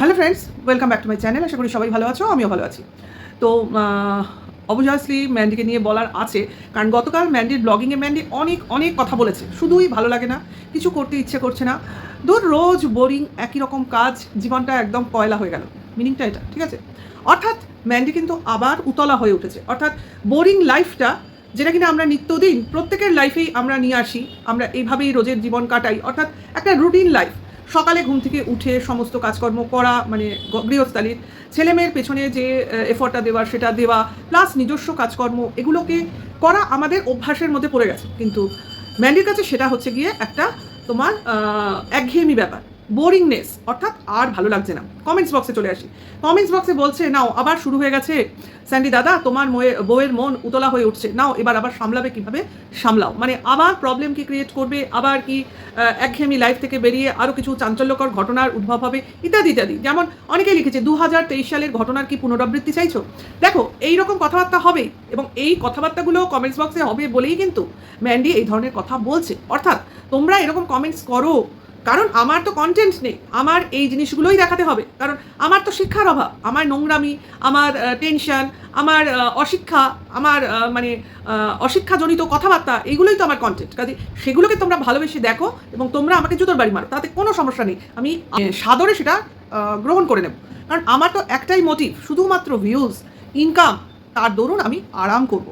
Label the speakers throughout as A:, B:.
A: Hello friends welcome back to my channel আশা করি সবাই ভালো আছো, আমিও ভালো আছি। তো অবভিয়াসলি ম্যান্ডিকে নিয়ে বলার আছে, কারণ গতকাল ম্যান্ডির ব্লগিংয়ে ম্যান্ডি অনেক অনেক কথা বলেছে। শুধুই ভালো লাগে না, কিছু করতে ইচ্ছে করছে না। দূর রোজ বোরিং একই রকম কাজ, জীবনটা একদম কয়লা হয়ে গেল। মিনিংটা এটা, ঠিক আছে? অর্থাৎ ম্যান্ডি কিন্তু আবার উতলা হয়ে উঠেছে। অর্থাৎ বোরিং লাইফটা যেটা কিনা আমরা নিত্যদিন, প্রত্যেকের লাইফেই আমরা নিয়ে আসি, আমরা এইভাবেই রোজের জীবন কাটাই। অর্থাৎ একটা রুটিন লাইফ সকালে ঘুম থেকে উঠে সমস্ত কাজকর্ম করা মানে গৃহস্থালির ছেলেমেয়ের পেছনে যে এফর্টটা দেওয়া, সেটা দেওয়া প্লাস নিজস্ব কাজকর্ম, এগুলোকে করা আমাদের অভ্যাসের মধ্যে পড়ে গেছে। কিন্তু ম্যান্ডির কাছে সেটা হচ্ছে গিয়ে একটা তোমার একঘেয়েমি ব্যাপার। বোরিংনেস, অর্থাৎ আর ভালো লাগছে না। কমেন্টস বক্সে চলে আসি। কমেন্টস বক্সে বলছে, নাও, আবার শুরু হয়ে গেছে। স্যান্ডি দাদা, তোমার বউয়ের মন উতলা হয়ে উঠছে। নাও, এবার আবার সামলাবে কীভাবে? সামলাও। মানে আবার প্রবলেম কি ক্রিয়েট করবে? আবার কি একঘেয়েমি লাইফ থেকে বেরিয়ে আরও কিছু চাঞ্চল্যকর ঘটনার উদ্ভব হবে? ইত্যাদি ইত্যাদি। যেমন অনেকেই লিখেছে দু হাজার তেইশ সালের ঘটনার কি পুনরাবৃত্তি চাইছো? দেখো এই রকম কথাবার্তা হবে এবং এই কথাবার্তাগুলো কমেন্টস বক্সে হবে বলেই কিন্তু ম্যান্ডি এই ধরনের কথা বলছে। অর্থাৎ তোমরা এরকম কমেন্টস করো কারণ আমার তো কন্টেন্ট নেই। আমার এই জিনিসগুলোই দেখাতে হবে। কারণ আমার তো শিক্ষার অভাব। আমার নোংরামি, আমার টেনশন আমার অশিক্ষা, আমার মানে অশিক্ষাজনিত কথাবার্তা, এগুলোই তো আমার কন্টেন্ট কাজে সেগুলোকে তোমরা ভালোবেসে দেখো এবং তোমরা আমাকে জুতোর বাড়ি মারো। তাতে কোনো সমস্যা নেই। আমি সাদরে সেটা গ্রহণ করে নেব। কারণ আমার তো একটাই মোটিভ শুধুমাত্র ভিউজ ইনকাম তার দরুন আমি আরাম করব।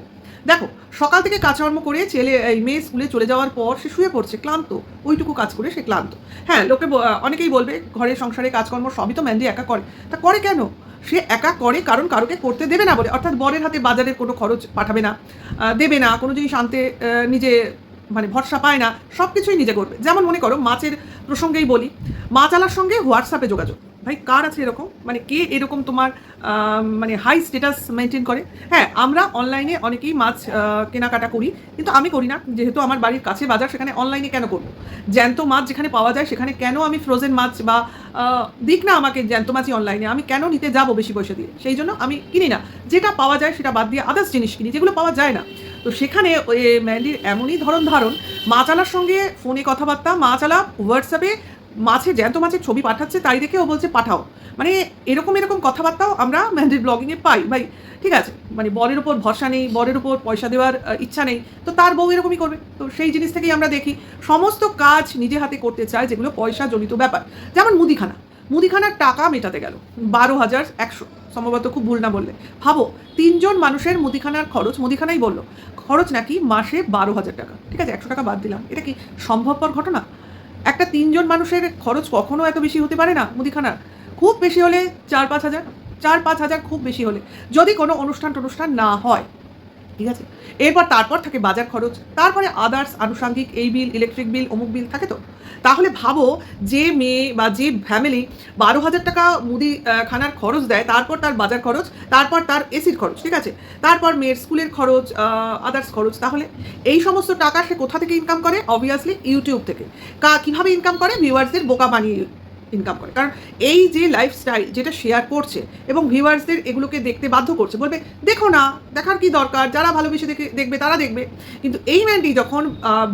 A: দেখো, সকাল থেকে কাজকর্ম করে ছেলে, এই মেয়ে স্কুলে চলে যাওয়ার পর সে শুয়ে পড়ছে, ক্লান্ত। ওইটুকু কাজ করে সে ক্লান্ত। হ্যাঁ লোকে অনেকেই বলবে, ঘরে সংসারে কাজকর্ম সবই তো ম্যান্ডি একা করে। তা করে কেন? সে একা করে কারণ কারোকে করতে দেবে না বলে। অর্থাৎ বরের হাতে বাজারের কোনো খরচ পাঠাবে না দেবে না, কোনো জিনিস আনতে নিজে মানে ভরসা পায় না সব কিছুই নিজে করবে। যেমন মনে করো, মাছের প্রসঙ্গেই বলি মাছ আলার সঙ্গে হোয়াটসঅ্যাপে যোগাযোগ। ভাই, কার আছে এরকম? মানে কে এরকম তোমার মানে হাই স্ট্যাটাস মেনটেন করে? হ্যাঁ আমরা অনলাইনে অনেকেই মাছ কেনাকাটা করি, কিন্তু আমি করি না। যেহেতু আমার বাড়ির কাছে বাজার, সেখানে অনলাইনে কেন করব? জ্যান্ত মাছ যেখানে পাওয়া যায়, সেখানে কেন আমি ফ্রোজেন মাছ বা দিক না আমাকে জ্যান্ত মাছই অনলাইনে আমি কেন নিতে যাব বেশি পয়সা দিয়ে? সেই জন্য আমি কিনি না। যেটা পাওয়া যায়, সেটা বাদ দিয়ে আদার্স জিনিস কিনি, যেগুলো পাওয়া যায় না। তো সেখানে ম্যান্ডির এমনই ধরন ধারণ মাছ আলার সঙ্গে ফোনে কথাবার্তা, মাছ আলা হোয়াটসঅ্যাপে মাছের জ্যান্ত মাছের ছবি পাঠাচ্ছে, তাই দেখে ও বলছে পাঠাও। মানে এরকম এরকম কথাবার্তাও আমরা ম্যান্ডির ব্লগিংয়ে পাই। ভাই, ঠিক আছে? মানে বরের উপর ভরসা নেই, বরের উপর পয়সা দেওয়ার ইচ্ছা নেই, তো তার বউ এরকমই করবে। তো সেই জিনিস থেকেই আমরা দেখি, সমস্ত কাজ নিজে হাতে করতে চায় যেগুলো পয়সা জনিত ব্যাপার। যেমন মুদিখানা। মুদিখানার টাকা মেটাতে গেল, বারো হাজার একশো। সম্ভবত খুব ভুল না বললে। ভাবো, তিনজন মানুষের মুদিখানার খরচ, মুদিখানাই বলল, খরচ নাকি মাসে বারো হাজার টাকা। ঠিক আছে, একশো টাকা বাদ দিলাম। এটা কি সম্ভবপর ঘটনা? একটা তিনজন মানুষের খরচ কখনো এত বেশি হতে পারে না, মুদিখানার? খুব বেশি হলে চার পাঁচ হাজার, চার পাঁচ হাজার খুব বেশি হলে। যদি কোনো অনুষ্ঠান টনুষ্ঠান না হয় ঠিক আছে? এরপর তারপর থাকে বাজার খরচ, তারপরে আদার্স আনুষঙ্গিক, এই বিল ইলেকট্রিক বিল অমুক বিল, থাকে তো? তাহলে ভাবো যে মেয়ে বা যে ফ্যামিলি বারো হাজার টাকা মুদি খানার খরচ দেয়, তারপর তার বাজার খরচ, তারপর তার এসির খরচ, ঠিক আছে? তারপর মেয়ের স্কুলের খরচ আদার্স খরচ, তাহলে এই সমস্ত টাকা সে কোথা থেকে ইনকাম করে? অবভিয়াসলি ইউটিউব থেকে। কা, কীভাবে ইনকাম করে? ভিউয়ার্সদের বোকা বানিয়ে ইনকাম করে। কারণ এই যে লাইফস্টাইল যেটা শেয়ার করছে এবং ভিউয়ার্সদের এগুলোকে দেখতে বাধ্য করছে, বলবে, দেখো না, দেখার কি দরকার? যারা ভালোবেসে দেখে, দেখবে, তারা দেখবে। কিন্তু এই ম্যানটি যখন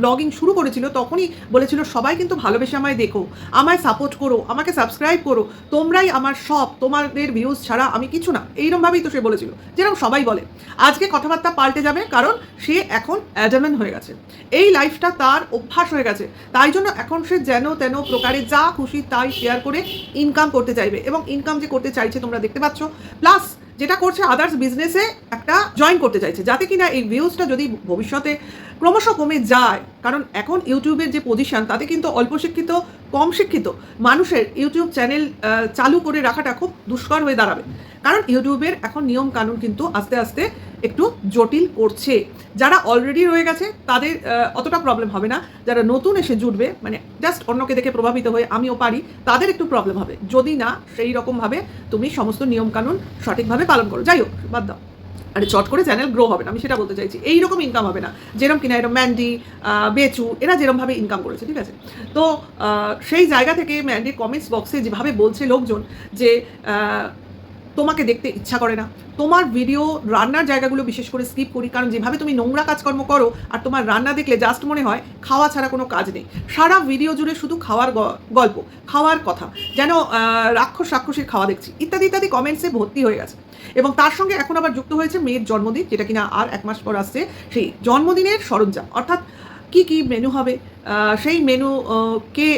A: ব্লগিং শুরু করেছিল, তখনই বলেছিল, সবাই কিন্তু ভালোবেসে আমায় দেখো, আমায় সাপোর্ট করো, আমাকে সাবস্ক্রাইব করো। তোমরাই আমার সব তোমাদের ভিউজ ছাড়া আমি কিছু না। এইরকমভাবেই তো সে বলেছিল, যেরকম সবাই বলে। আজকে কথাবার্তা পাল্টে যাবে, কারণ সে এখন অ্যাডামেন্ট হয়ে গেছে। এই লাইফটা তার অভ্যাস হয়ে গেছে। তাই জন্য এখন সে যেন তেন প্রকারে যা খুশি তাই শেয়ার করে ইনকাম করতে চাইবে এবং ইনকাম যে করতে চাইছে তোমরা দেখতে পাচ্ছ। প্লাস যেটা করছে আদার্স বিজনেসে একটা জয়েন করতে চাইছে। যাতে কিনা এই ভিউজটা যদি ভবিষ্যতে ক্রমশ কমে যায়, কারণ এখন ইউটিউবের যে পজিশন তাতে কিন্তু অল্প শিক্ষিত কম শিক্ষিত মানুষের ইউটিউব চ্যানেল চালু করে রাখাটা খুব দুষ্কর হয়ে দাঁড়াবে। কারণ ইউটিউবের এখন নিয়ম কানুন কিন্তু আস্তে আস্তে একটু জটিল করছে। যারা অলরেডি রয়ে গেছে, তাদের অতটা প্রবলেম হবে না। যারা নতুন এসে জুটবে মানে জাস্ট অন্যকে দেখে প্রভাবিত হয়ে আমিও পারি, তাদের একটু প্রবলেম হবে। যদি না, সেই রকমভাবে তুমি সমস্ত নিয়মকানুন সঠিকভাবে পালন করো। যাই হোক, বাদ দাও। আরে চট করে চ্যানেল গ্রো হবে না, আমি সেটা বলতে চাইছি। এইরকম ইনকাম হবে না। যেরকম কিনা এরকম ম্যান্ডি বেচু এরা যেরকমভাবে ইনকাম করেছে, ঠিক আছে? তো সেই জায়গা থেকে ম্যান্ডির কমেন্টস বক্সে যেভাবে বলছে লোকজন যে তোমাকে দেখতে ইচ্ছা করে না। তোমার ভিডিও রান্নার জায়গাগুলো বিশেষ করে স্কিপ করি, কারণ যেভাবে তুমি নোংরা কাজকর্ম করো আর তোমার রান্না দেখলে জাস্ট মনে হয় খাওয়া ছাড়া কোনো কাজ নেই। সারা ভিডিও জুড়ে শুধু খাওয়ার গল্প, খাওয়ার কথা, যেন রাক্ষস রাক্ষসের খাওয়া দেখছি, ইত্যাদি ইত্যাদি কমেন্টসে ভর্তি হয়ে গেছে। এবং তার সঙ্গে এখন আবার যুক্ত হয়েছে মেয়ের জন্মদিন, যেটা কিনা আর এক মাস পর আসছে সেই জন্মদিনের সরঞ্জাম। অর্থাৎ কি কি মেনু হবে? সেই মেনু কে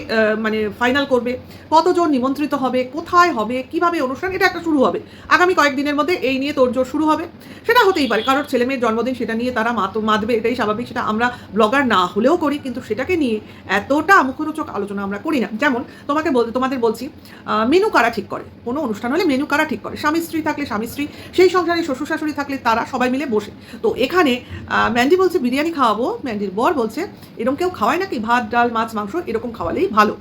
A: মানে ফাইনাল করবে, কতজন নিমন্ত্রিত হবে, কোথায় হবে, কীভাবে অনুষ্ঠান, এটা একটা শুরু হবে। আগামী কয়েকদিনের মধ্যে এই নিয়ে তোড়জোড় শুরু হবে। সেটা হতেই পারে কারোর ছেলে মেয়ের জন্মদিন, সেটা নিয়ে তারা মাত মাতবে, এটাই স্বাভাবিক, সেটা আমরা ব্লগার না হলেও করি, কিন্তু সেটাকে নিয়ে এতটা মুখরোচক আলোচনা আমরা করি না। যেমন, তোমাকে বল, তোমাদের বলছি মেনু কারা ঠিক করে? কোনো অনুষ্ঠান হলে মেনু কারা ঠিক করে? স্বামী স্ত্রী থাকলে স্বামী স্ত্রী, সেই সংসারে শ্বশুর শাশুড়ি থাকলে তারা সবাই মিলে বসে। তো এখানে ম্যান্ডি বলছে, বিরিয়ানি খাওয়াবো? ম্যান্ডির বর বলছে এরকম কেউ খাওয়ায় নাকি? ভাত, ডাল, মাছ, মাংস এরকম খাওয়ালেই ভালো।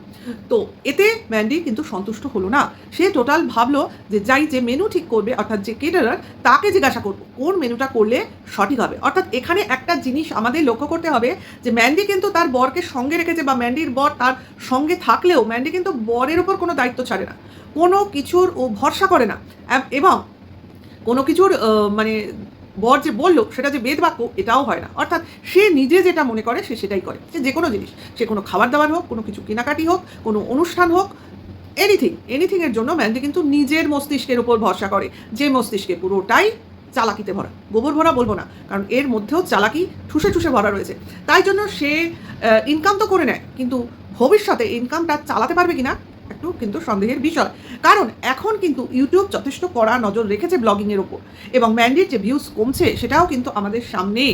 A: তো এতে ম্যান্ডি কিন্তু সন্তুষ্ট হলো না। সে টোটাল ভাবলো যে যাই যে মেনু ঠিক করবে, অর্থাৎ যে কেটারার তাকে জিজ্ঞাসা করব, কোন মেনুটা করলে সঠিক হবে? অর্থাৎ এখানে একটা জিনিস আমাদের লক্ষ্য করতে হবে যে ম্যান্ডি কিন্তু তার বরকে সঙ্গে রেখেছে বা ম্যান্ডির বর তার সঙ্গে থাকলেও ম্যান্ডি কিন্তু বরের উপর কোনো দায়িত্ব ছাড়ে না। কোনো কিছুর ও ভরসা করে না। এবং কোনো কিছুর মানে বর যে বলল, সেটা যে বেদ বাক্য, এটাও হয় না। অর্থাৎ সে নিজে যেটা মনে করে, সে সেটাই করে। সে যে কোনো জিনিস, সে কোনো খাবার দাবার হোক, কোনো কিছু কেনাকাটি হোক, কোনো অনুষ্ঠান হোক এনিথিং এনিথিংয়ের জন্য ম্যান্ডি কিন্তু নিজের মস্তিষ্কের উপর ভরসা করে। যে মস্তিষ্কে পুরোটাই চালাকিতে ভরা। গোবর ভরা বলব না, কারণ এর মধ্যেও চালাকি ঠুসে ঠুসে ভরা রয়েছে। তাই জন্য সে ইনকাম তো করে নেয়, কিন্তু ভবিষ্যতে ইনকামটা চালাতে পারবে কিনা একটু কিন্তু সন্দেহের বিষয়। কারণ এখন কিন্তু ইউটিউব যথেষ্ট কড়া নজর রেখেছে ব্লগিংয়ের ওপর এবং ম্যান্ডির যে ভিউজ কমছে, সেটাও কিন্তু আমাদের সামনে।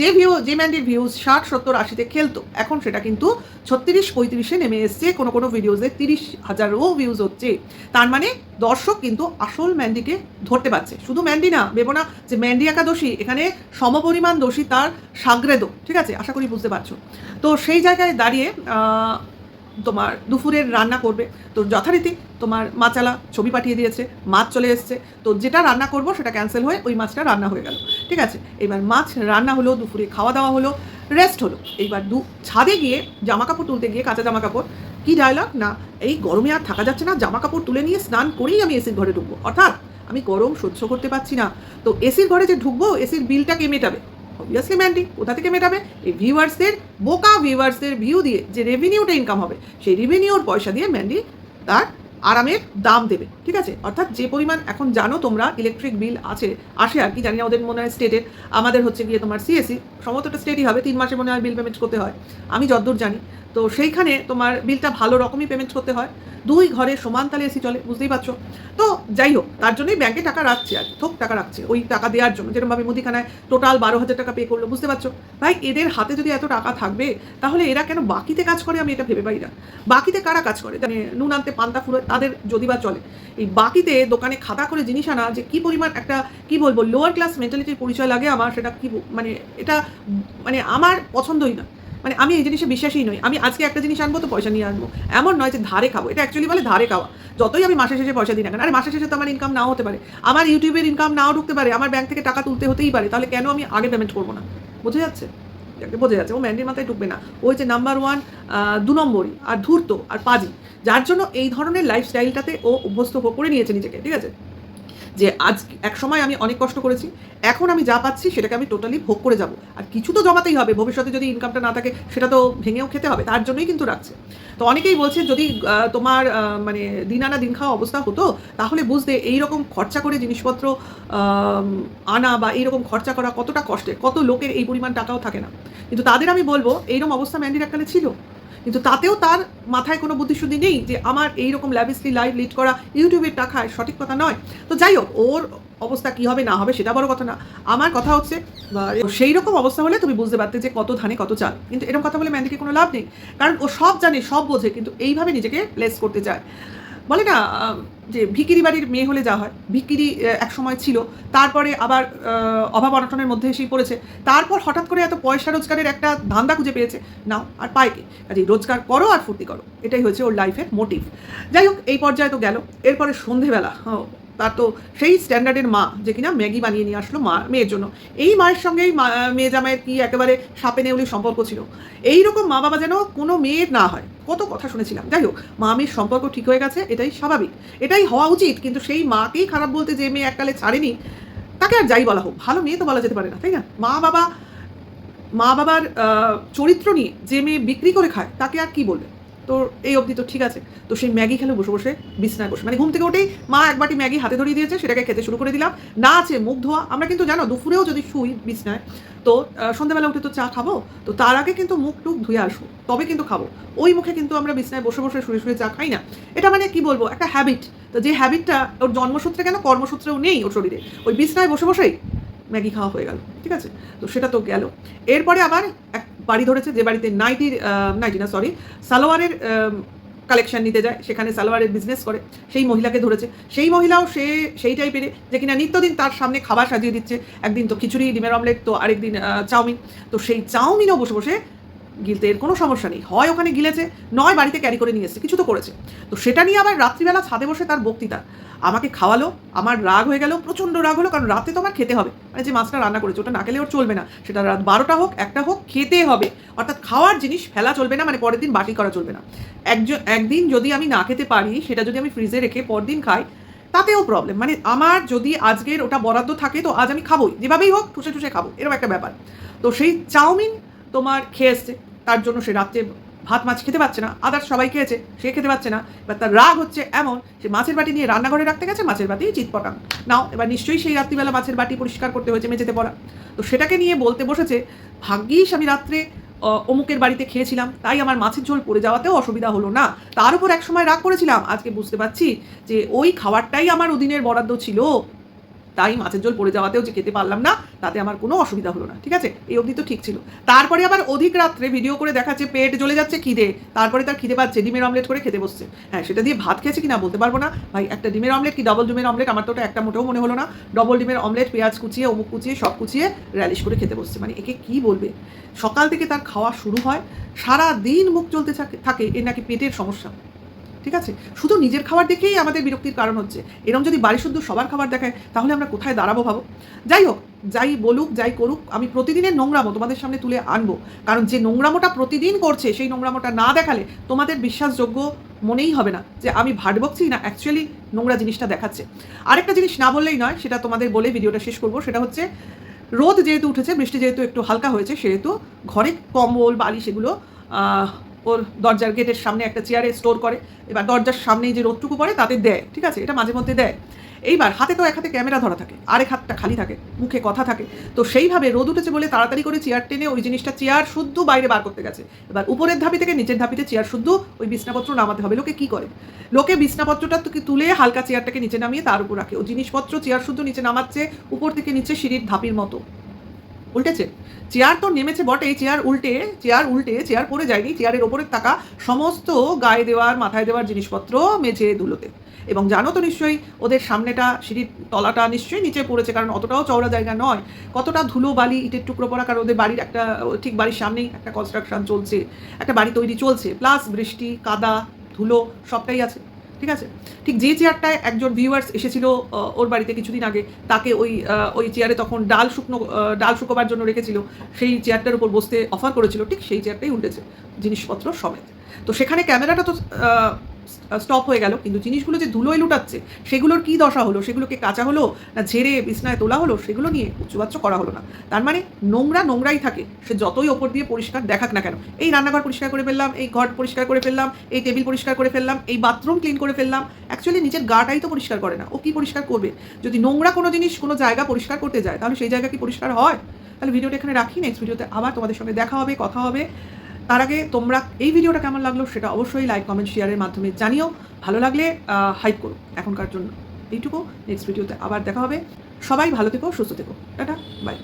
A: যে ভিউ যে ম্যান্ডির ভিউজ ষাট, সত্তর, আশিতে খেলতো, এখন সেটা কিন্তু ছত্রিশ, পঁয়ত্রিশে নেমে এসছে। কোনো কোনো ভিডিওসে তিরিশ হাজারও ভিউজ হচ্ছে। তার মানে দর্শক কিন্তু আসল ম্যান্ডিকে ধরতে পারছে। শুধু ম্যান্ডি না, ভেবো না যে ম্যান্ডি একা দোষী এখানে সমপরিমাণ দোষী তার সাগরেদও ঠিক আছে? আশা করি বুঝতে পারছ। তো সেই জায়গায় দাঁড়িয়ে তোমার দুপুরের রান্না করবে। তো যথারীতি তোমার মাচালা ছবি পাঠিয়ে দিয়েছে, মাছ চলে এসছে। তো যেটা রান্না করব সেটা ক্যান্সেল হয়ে ওই মাছটা রান্না হয়ে গেল। ঠিক আছে? এবার মাছ রান্না হলো, দুপুরে খাওয়া দাওয়া হলো রেস্ট হলো। এইবার দু ছাদে গিয়ে জামা কাপড় তুলতে গিয়ে কাঁচা জামা কাপড় কি ডায়লগ না, এই গরমে আর থাকা যাচ্ছে না জামা কাপড় তুলে নিয়ে স্নান করেই আমি এসির ঘরে ঢুকবো। অর্থাৎ আমি গরম সহ্য করতে পারছি না। তো এসির ঘরে যে ঢুকবো এসির বিলটা কে মেটাবে? অবভিয়াসলি ম্যান্ডি কোথা থেকে মেটাবে? এই ভিউয়ার্সদের বোকা ভিউয়ার্সদের ভিউ দিয়ে যে রেভিনিউটা ইনকাম হবে, সেই রেভিনিউর পয়সা দিয়ে ম্যান্ডি তার আরামের দাম দেবে, ঠিক আছে? অর্থাৎ যে পরিমাণ এখন জানো তোমরা ইলেকট্রিক বিল আছে, আসে আর কি, জানি ওদের মনে হয় স্টেটের আমাদের হচ্ছে গিয়ে তোমার সিএসসি সমস্তটা স্টেটই হবে, তিন মাসে মনে হয় বিল পেমেন্ট করতে হয়, আমি যদ্দূর জানি। তো সেইখানে তোমার বিলটা ভালো রকমই পেমেন্ট করতে হয়, দুই ঘরে সমান তালে এসি চলে, বুঝতেই পারছ? তো যাই হোক, তার জন্যই ব্যাংকে টাকা রাখছে আর থোক টাকা রাখছে, ওই টাকা দেওয়ার জন্য যেরকমভাবে মুদিখানায় টোটাল বারো হাজার টাকা পে করল, বুঝতে পারছ? ভাই, এদের হাতে যদি এত টাকা থাকবে, তাহলে এরা কেন বাকিতে কাজ করে আমি এটা ভেবে পাই না? বাকিতে কারা কাজ করে? মানে নুন আনতে পান্তা ফুলো তাদের যদি বা চলে। এই বাকিতে দোকানে খাতা করে জিনিস আনা যে কি পরিমাণ একটা, কি বলব লোয়ার ক্লাস মেন্টালিটির পরিচয় লাগে আমার, সেটা কি মানে এটা মানে আমার পছন্দই না। মানে আমি এই জিনিসে বিশ্বাসী নই। আমি আজকে একটা জিনিস আনব, তো পয়সা নিয়ে আনব। এমন নয় যে ধারে খাব। এটা অ্যাকচুয়ালি বলে ধারে খাওয়া। যতই আমি মাসে শেষে পয়সা দিই না কেন, আরে মাসে শেষে তো আমার ইনকাম নাও হতে পারে। আমার ইউটিউবের ইনকাম নাও ঢুকতে পারে। আমার ব্যাংক থেকে টাকা তুলতে হতেই পারে। তাহলে কেন আমি আগে পেমেন্ট করব না? বোঝা যাচ্ছে? বোঝা যাচ্ছে। ও ম্যান্ডির মাথায় ঢুকবে না। ও হচ্ছে নাম্বার ওয়ান দু নম্বরই, আর ধূর্ত, আর পাজি। যার জন্য এই ধরনের লাইফস্টাইলটাতে ও অভ্যস্ত করে নিয়েছে নিজেকে, ঠিক আছে? যে আজ এক সময় আমি অনেক কষ্ট করেছি, এখন আমি যা পাচ্ছি সেটাকে আমি টোটালি ভোগ করে যাব। আর কিছু তো জমাতেই হবে, ভবিষ্যতে যদি ইনকামটা না থাকে সেটা তো ভেঙেও খেতে হবে, তার জন্যই কিন্তু রাখছে। তো অনেকেই বলছে যদি তোমার মানে দিন আনা দিন খাওয়া অবস্থা হতো, তাহলে বুঝতে এইরকম খরচা করে জিনিসপত্র আনা বা এইরকম খরচা করা কতটা কষ্টের, কত লোকের এই পরিমাণ টাকাও থাকে না। কিন্তু তাদের আমি বলব, এইরকম অবস্থা ম্যান্ডির এককালে ছিল। কিন্তু তাতেও তার মাথায় কোনো বুদ্ধিশুদ্ধি নেই যে আমার এইরকম ল্যাভিসলি লাইভ লিড করা ইউটিউবের টাকায় সঠিক কথা নয়। তো যাই হোক, ওর অবস্থা কি হবে না হবে সেটা বড় কথা না। আমার কথা হচ্ছে সেই রকম অবস্থা হলে তুমি বুঝতে পারতে যে কত ধানে কত চাল। কিন্তু এরকম কথা বলে ম্যান্ডিকে কোনো লাভ নেই। কারণ ও সব জানে, সব বোঝে, কিন্তু এইভাবে নিজেকে লেস করতে চায়। বলে না যে ভিকিরি বাড়ির মেয়ে হলে যা হয়। ভিকিরি এক সময় ছিল, তারপরে আবার অভাব অনটনের মধ্যে এসেই পড়েছে। তারপর হঠাৎ করে এত পয়সা রোজগারের একটা ধান্দা খুঁজে পেয়েছে। নাও, আর পায় কি? কাজে রোজগার করো আর ফুর্তি করো। এটাই হয়েছে ওর লাইফের মোটিভ যাই হোক, এই পর্যায়ে তো গেল। এরপরে সন্ধেবেলা তার তো সেই স্ট্যান্ডার্ডের মা যে কিনা ম্যাগি বানিয়ে নিয়ে আসলো মা, মেয়ের জন্য। এই মায়ের সঙ্গেই মা, মেয়ে জামাইয়ের কি একেবারে সাপে নেউলির সম্পর্ক ছিল? এই রকম মা বাবা যেন কোনো মেয়ের না হয়। কত কথা শুনেছিলাম। যাই হোক, মা, মেয়ের সম্পর্ক ঠিক হয়ে গেছে, এটাই স্বাভাবিক। এটাই হওয়া উচিত, কিন্তু সেই মাকেই খারাপ বলতে যে মেয়ে এককালে ছাড়েনি, তাকে আর যাই বলা হোক, ভালো মেয়ে তো বলা যেতে পারে না, তাই না? মা বাবা মা বাবার চরিত্র নিয়ে যে মেয়ে বিক্রি করে খায়, তাকে আর কি বলবে? তো এই অবধি তো ঠিক আছে। তো সেই ম্যাগি খেলে বসে বসে বিছনায় বসে। মানে ঘুম থেকে উঠেই মা এক বাটি ম্যাগি হাতে ধরিয়ে দিয়েছে, সেটাকে খেতে শুরু করে দিলাম। না আছে মুখ ধোয়া। আমরা কিন্তু জানো, দুপুরেও যদি শুই বিছনায়, তো সন্ধ্যাবেলা উঠে তো চা খাব, তো তার আগে কিন্তু মুখ টুক ধুয়ে আসব, তবে কিন্তু খাব। ওই মুখে কিন্তু আমরা বিছনায় বসে বসে শুয়ে শুয়ে চা খাই না। এটা মানে কি বলব? একটা হ্যাবিট তো যে হ্যাবিটটা ওর জন্মসূত্রে কেন কর্মসূত্রেও নেই ওর শরীরে। ওই বিছনায় বসে বসেই ম্যাগি খাওয়া হয়ে গেল, ঠিক আছে? তো সেটা তো গেল। এরপরে আবার এক বাড়ি ধরেছে, যে বাড়িতে নাইটির নাইটি না সরি সালোয়ারের কালেকশন নিতে যায়, সেখানে সালোয়ারের বিজনেস করে, সেই মহিলাকে ধরেছে। সেই মহিলাও সে, সেই টাইপের যে কিনা নিত্যদিন তার সামনে খাবার সাজিয়ে দিচ্ছে। একদিন তো খিচুড়ি, ডিমের অমলেট তো আরেকদিন চাউমিন। তো সেই চাউমিনও বসে বসে গিলতে এর কোনো সমস্যা নেই। হয় ওখানে গিলেছে, নয় বাড়িতে ক্যারি করে নিয়ে এসেছে, কিছু তো করেছে। তো সেটা নিয়ে আবার রাত্রিবেলা ছাদে বসে তার বক্তৃতা। আমাকে খাওয়ালো, আমার রাগ হয়ে গেল, প্রচণ্ড রাগ হলো, কারণ রাতে তো আমার খেতে হবে। মানে যে মাছটা রান্না করেছে, ওটা না খেলে ওর চলবে না। সেটা রাত বারোটা হোক, একটা হোক, খেতে হবে। অর্থাৎ খাওয়ার জিনিস ফেলা চলবে না মানে পরের দিন বাটি করা চলবে না। একজন একদিন যদি আমি না খেতে পারি, সেটা যদি আমি ফ্রিজে রেখে পরদিন খাই, তাতেও প্রবলেম মানে আমার যদি আজকের ওটা বরাদ্দ থাকে, তো আজ আমি খাবোই। যেভাবেই হোক, ঠুসে ঠুসে খাব, এরকম একটা ব্যাপার। তো সেই চাউমিন তোমার খেয়ে এসছে। তার জন্য সে রাত্রে ভাত মাছ খেতে পাচ্ছে না, আদার সবাই খেয়েছে, সে খেতে পাচ্ছে না। এবার তার রাগ হচ্ছে এমন, সে মাছের বাটি নিয়ে রান্নাঘরে রাখতে গেছে, মাছের বাটি চিৎপটাং নাও, এবার নিশ্চয়ই সেই রাত্রিবেলা মাছের বাটি পরিষ্কার করতে হয়েছে, মেঝেতে পড়া। তো সেটাকে নিয়ে বলতে বসেছে, ভাগ্যিস আমি রাত্রে অমুকের বাড়িতে খেয়েছিলাম, তাই আমার মাছের ঝোল পড়ে যাওয়াতেও অসুবিধা হলো না। তার উপর এক সময় রাগ করেছিলাম, আজকে বুঝতে পারছি যে ওই খাবারটাই আমার ওদিনের বরাদ্দ ছিল। তাই মাছের ঝোল পড়ে যাওয়াতেও যে খেতে পারলাম না, তাতে আমার কোনো অসুবিধা হলো না, ঠিক আছে? এই অবধি তো ঠিক ছিল। তারপরে আবার অধিক রাত্রে ভিডিও করে দেখাচ্ছে, পেট জ্বলে যাচ্ছে খিদে। তারপরে তার খিদে পাচ্ছে, ডিমের অমলেট করে খেতে বসছে। হ্যাঁ সেটা দিয়ে ভাত খেয়েছে কিনা বলতে পারব না। ভাই, একটা ডিমের অমলেট কি ডবল ডিমের অমলেট আমার তো ওটা একটা মোটেও মনে হলো না। ডবল ডিমের অমলেট পেঁয়াজ কুচিয়ে, অমুক কুচিয়ে, সব কুচিয়ে র্যালিশ করে খেতে বসছে। মানে একে কি বলবে? সকাল থেকে তার খাওয়া শুরু হয় সারা দিন মুখ চলতে থাকে- এর নাকি পেটের সমস্যা। ঠিক আছে? শুধু নিজের খাবার দেখেই আমাদের বিরক্তির কারণ হচ্ছে। এরকম যদি বাড়ি শুদ্ধ সবার খাবার দেখায় তাহলে আমরা কোথায় দাঁড়াবো ভাবো? যাই হোক যাই বলুক যাই করুক আমি প্রতিদিনের নোংরামো তোমাদের সামনে তুলে আনব। কারণ যে নোংরামোটা প্রতিদিন করছে সেই নোংরামোটা না দেখালে তোমাদের বিশ্বাসযোগ্য মনেই হবে না যে আমি ভাট বকছি না অ্যাকচুয়ালি নোংরা জিনিসটা দেখাচ্ছে। আরেকটা জিনিস না বললেই নয় সেটা তোমাদের বলে ভিডিওটা শেষ করব সেটা হচ্ছে রোদ যেহেতু উঠেছে বৃষ্টি যেহেতু একটু হালকা হয়েছে সেহেতু ঘরে কম্বল বালি সেগুলো আহ, ওর দরজার গেটের সামনে একটা চেয়ারে স্টোর করে, এবার দরজার সামনেই যে রোদটুকু পড়ে তাতে দেয়, ঠিক আছে? এটা মাঝে মধ্যে দেয়। এইবার হাতে তো এক হাতে ক্যামেরা ধরা থাকে, আরেক হাতটা খালি থাকে, মুখে কথা থাকে। তো সেইভাবে রোদ উঠেছে বলে তাড়াতাড়ি করে চেয়ার টেনে ওই জিনিসটা চেয়ার শুদ্ধ বাইরে বার করতে গেছে। এবার উপরের ধাপি থেকে নিচের ধাপিতে চেয়ার শুদ্ধ ওই বিছনাপত্র নামাতে হবে। লোকে কি করে? লোকে বিছনাপত্রটা তুলে হালকা চেয়ারটাকে নিচে নামিয়ে তার উপর রাখে। ও জিনিসপত্র চেয়ার শুদ্ধ নিচে নামাচ্ছে, উপর থেকে নিচে সিঁড়ির ধাপির মতো। উল্টেছে। চেয়ার তো নেমেছে বটে চেয়ার উল্টে চেয়ার উল্টে, চেয়ার পড়ে যায়নি, চেয়ারের ওপরে থাকা সমস্ত গায়ে দেওয়ার, মাথায় দেওয়ার জিনিসপত্র মেঝে ধুলোতে। এবং জানো তো নিশ্চয়ই, ওদের সামনেটা, সিঁড়ির তলাটা নিশ্চয়ই নিচে পড়েছে, কারণ অতটাও চওড়া জায়গা নয়। কতটা ধুলো বালি, ইটের টুকরো পড়া, কারণ ওদের বাড়ির একটা ঠিক বাড়ির সামনেই একটা কনস্ট্রাকশন চলছে, একটা বাড়ি তৈরি চলছে প্লাস বৃষ্টি, কাদা, ধুলো, সবটাই আছে। ঠিক আছে? ঠিক যে চেয়ারটায় একজন ভিউয়ার্স এসেছিল ওর বাড়িতে কিছুদিন আগে, তাকে ওই ওই চেয়ারে তখন ডাল শুকনো ডাল শুকোবার জন্য রেখেছিল। সেই চেয়ারটার উপর বসতে অফার করেছিল, ঠিক সেই চেয়ারটাই উল্টেছে, জিনিসপত্র সমেত। তো সেখানে ক্যামেরাটা তো স্টপ হয়ে গেল। কিন্তু জিনিসগুলো যে ধুলোয় লুটাচ্ছে, সেগুলোর কি দশা হলো? সেগুলোকে কাঁচা হলো? না ঝেড়ে বিছনায় তোলা হলো? সেগুলো নিয়ে উচ্চবাচ্য করা হলো না। তার মানে নোংরা নোংরাই থাকে। সে যতই ওপর দিয়ে পরিষ্কার দেখাক না কেন। এই রান্নাঘর পরিষ্কার করে ফেললাম, এই ঘর পরিষ্কার করে ফেললাম, এই টেবিল পরিষ্কার করে ফেললাম, এই বাথরুম ক্লিন করে ফেললাম অ্যাকচুয়ালি নিজের গাটাই তো পরিষ্কার করে না। ও কি পরিষ্কার করবে? যদি নোংরা কোনো জিনিস কোনো জায়গা পরিষ্কার করতে যায়, তাহলে সেই জায়গা কি পরিষ্কার হয়? তাহলে ভিডিওটা এখানে রাখি। নেক্সট ভিডিওতে আবার তোমাদের সঙ্গে দেখা হবে, কথা হবে। তার আগে তোমরা এই ভিডিওটা কেমন লাগল সেটা অবশ্যই লাইক কমেন্ট শেয়ারের মাধ্যমে জানিও। ভালো লাগলে হাইপ করো এখনকার জন্য। এইটুকু। নেক্সট ভিডিওতে আবার দেখা হবে। সবাই ভালো থেকো, সুস্থ থেকো। Tata bye